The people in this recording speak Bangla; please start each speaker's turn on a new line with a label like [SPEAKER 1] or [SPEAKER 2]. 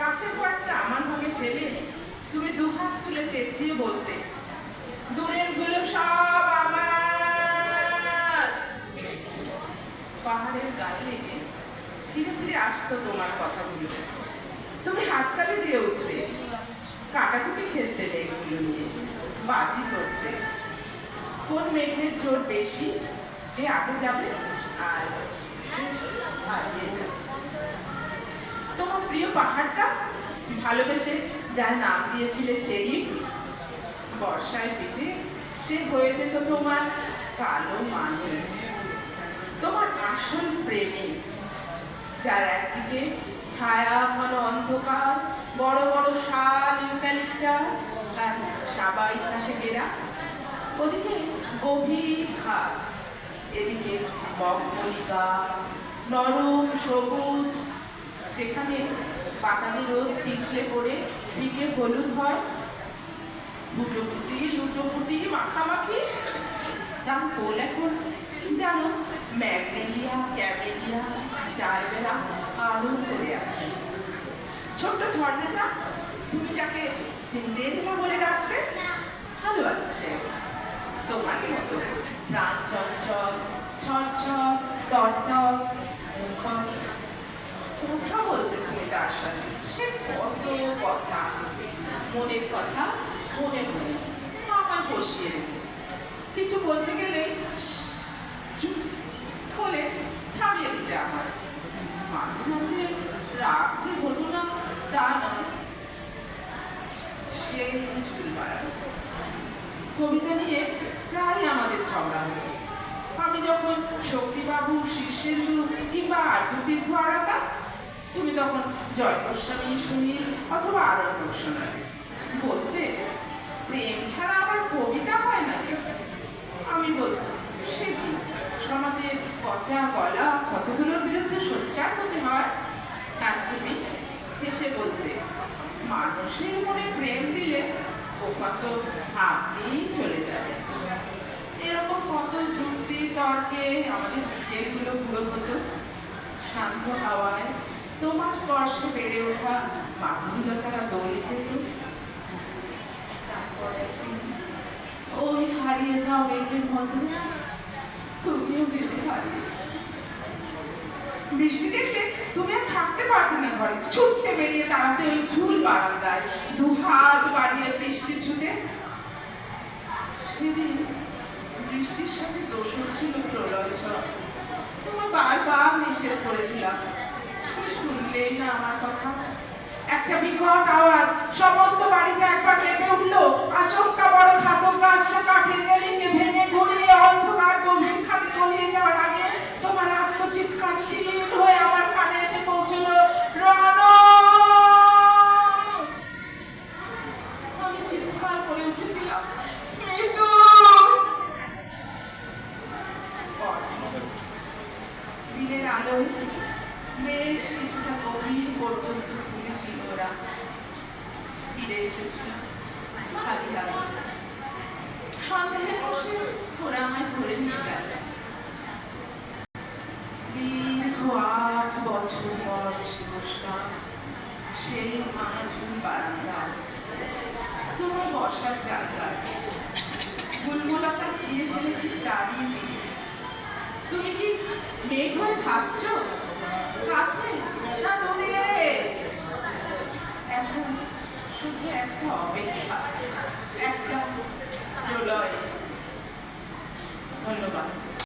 [SPEAKER 1] কাছের কয়েকটা আমার ভাগে ফেলে, তুমি দুহাত তুলে চেঁচিয়ে বলতে, দূরেরগুলো সব আমার। পাহাড়ের গায়ে লেগে ফিরে ফিরে আসতো তোমার কথাগুলো। তুমি হাততালি দিয়ে উঠতে কাটাকুটি খেলতে মেঘগুলো নিয়ে, বাজি করতে। কোন মেঘের জোর বেশি এ আগে যাবে আর যাবে। প্রিয় পাহাড়টা ভালোবেসে যার নাম দিয়েছিলে সেই বর্ষায় ভিজে, সে হয়ে যেত তোমার কালো মানুষ। তোমার আসল প্রেমী, যার একদিকে ছায়া ঘন অন্ধকার, বড় বড় শাল, ইউক্যালিপটাস আর সাবাই ঘাসে ঘেরা। ওদিকে গভীর ঘাট, এদিকে মগমলিকা নরম সবুজ যেখানে বাতাবি রোদ পিছলে পড়ে ভিগে হলুদ হয়। লুটোপুটি লুটোপুটি মাখামাখি। তার ফুল এখন জানো? ম্যাগনেলিয়া, ক্যামেলিয়া, জারবেরা আলো করে আছে। ছোট্ট ঝর্ণাটা, তুমি যাকে সিন্ডেরেলা বলে ডাকতে, ভালো আছে সে। তোমার মতো প্রাণ চঞ্চল ছড়ছড় তরতর মুখর কথা বলতে তুমি তার সাথে। সে কত কথা, মনের কথা মনে মনে আমার বসিয়ে কিছু বলতে গেলে বলে থামিয়ে দিতে আমার মাঝে মাঝে রাগ যে হতো না, তা নয়। সেই চুল বাড়ানো কবিতা নিয়ে প্রায় আমাদের ঝগড়া হতো আমি যখন শক্তিবাবু শীর্ষেন্দু কিংবা আর্যতীর্থ জয় গোস্বামী সুনীল অথবা আরণ্যক শোনাবে বলতে, প্রেম ছাড়া আবার কবিতা হয় না আমি বলতাম, সে কি? সমাজের পচা গলা ক্ষতগুলোর বিরুদ্ধে সোচ্চার হতে হয়? আর তুমি হেসে বলতে, মানুষের মনে প্রেম দিলে ওপা তো আপনিই চলে যাবে। এরকম কত যুক্তি, তর্কে আমাদের বিকেলগুলো পুরো হতো। শান্ত হাওয়ায় তোমার স্পর্শে বেড়ে ওঠা মাধুর্যতারা দৌড়ে খেত ওই হারিয়ে যাও মেঘের মতো তুমিও গেলে হারিয়ে বৃষ্টি দেখলে তুমি আর থাকতে পারবে না ঘরে। ছুটতে বেরিয়ে ওই ঝুল বারান্দায় দু হাত বাড়িয়ে বৃষ্টি ছুটে সেদিন বৃষ্টির সাথে দোষর ছিল প্রলয় ঝড়। তোমার বারবার নিষেধ করেছিলাম। শুনলেই না আমার কথা। একটা বিকট আওয়াজ, সমস্ত বাড়িতে একবার কেঁপে উঠল। আচমকা বড় ঘাতক গাছটা কাঠের রেলিংকে ভেঙে গড়িয়ে অন্ধকার গভীর খাতে তলিয়ে যাওয়ার আগে তোমার আত্মচিৎকার ক্ষীণ হয়ে আমার কানে এসে পৌঁছলো। রণ আমি চিৎকার করে উঠেছিলাম। মৃত্যু দিনের আলোয় বেশ কিছুটা গভীর পর্যন্ত খুঁজেছিল ওরা। ফিরে এসেছিল। খালি সন্দেহের বসে ওরা আমায় ধরে নিয়ে গেল। দীর্ঘ আট বছর এসে বসলাম সেই ভাঙা ঝুল বারান্দায়। তোমার বসার জায়গায়। বুলবুলাটা খেয়ে ফেলেছি চারিদিকে। তুমি কি মেঘ হয়ে ভাসছো? না এখন শুধু একটা অপেক্ষা। ধন্যবাদ।